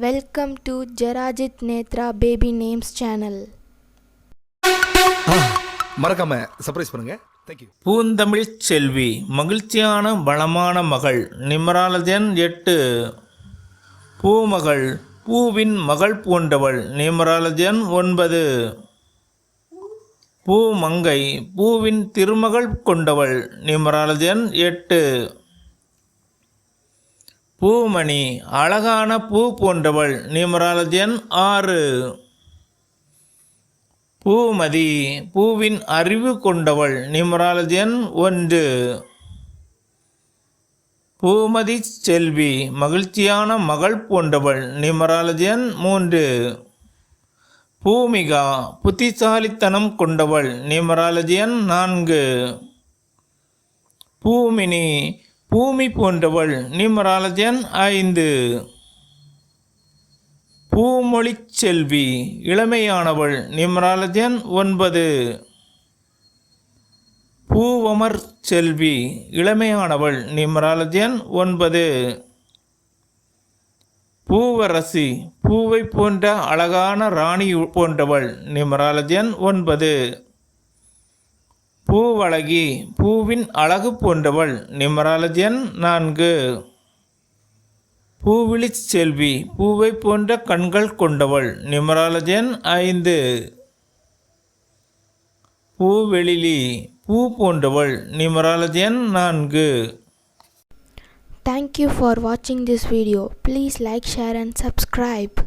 Welcome to Jarajit Netra Baby Names channel. மறக்காம surprise பண்ணுங்க. Thank you Poonthamizh Selvi மகிழ்ச்சியான வளமான மகள் நிமராலஜன் எட்டு. பூமகள் பூவின் மகள் போன்றவள் நிமராலஜன் ஒன்பது. பூமங்கை பூவின் திருமகள் கொண்டவள் நிமராலஜன் எட்டு. பூமணி அழகான பூ போன்றவள் நிமராலஜன் ஆறு. பூமதி பூவின் அறிவு கொண்டவள் நிமராலஜன் ஒன்று. பூமதி செல்வி மகிழ்ச்சியான மகள் போன்றவள் நிமராலஜன் மூன்று. பூமிகா புத்திசாலித்தனம் கொண்டவள் நிமராலஜியன் நான்கு. பூமினி பூமி போன்றவள். நிமராலஜன் ஐந்து. பூமொழிச் செல்வி இளமையானவள். நிம்ராலஜன் ஒன்பது. பூவமர் செல்வி இளமையானவள். நிம்ராலஜன் ஒன்பது. பூவரசி பூவை போன்ற அழகான ராணி போன்றவள். நிமராலஜன் ஒன்பது. பூவழகி பூவின் அழகு போன்றவள் நிமராலஜன் நான்கு. பூவிழி செல்வி பூவை போன்ற கண்கள் கொண்டவள் நிமராலஜன் ஐந்து. பூவெளிலி பூ போன்றவள் நிமராலஜன் நான்கு. தேங்க்யூ ஃபார் வாட்சிங் this video please like share and subscribe.